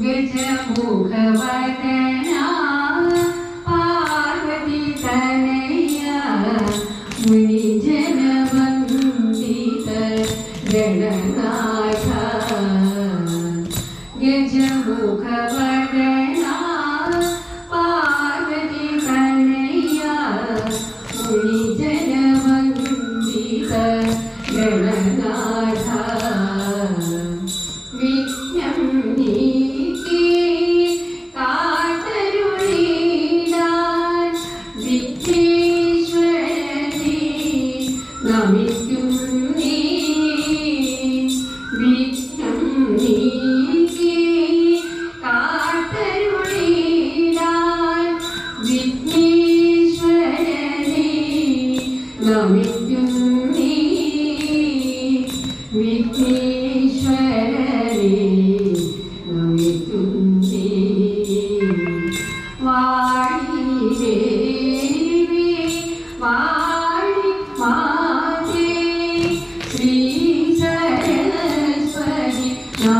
गजमुखवदना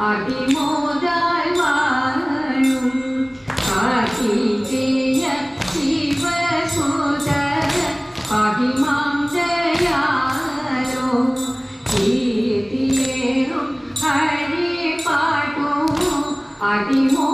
അതിമോദായി വാഴും ആക്കി പ്രിയ ശിവസുതര അതിമാം ജയാലോ കീർത്തിയേറും ഹരി പാട്ടും അതിമോ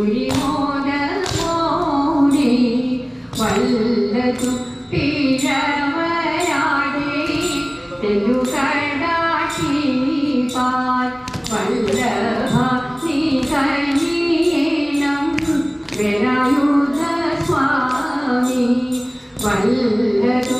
കുളിമോന മോടി വല്ലതും പിഴവരാടി തെലുകടാക്ഷി പാൽ വല്ലഭ നീ കനിയേണം വെരായുധ സ്വാമി വല്ലതും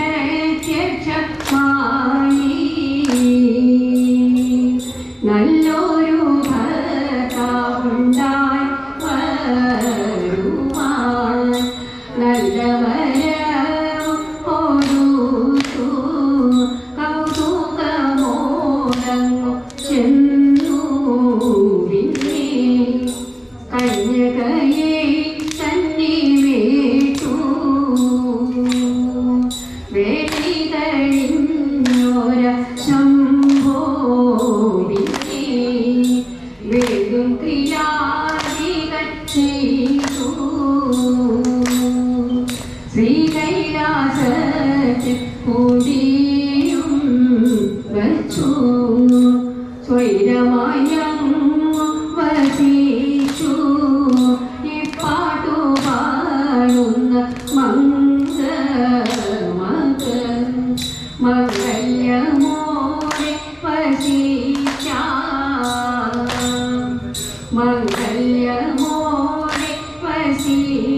Hình. കൊടിയും വച്ചു സ്വൈരമായങ്ങ വസിച്ചു ഈ പാട്ടു പാടുന്ന മങ്ക മക മംഗല്യമോരെ വസിച്ച മംഗല്യമോരെ വസിച്ച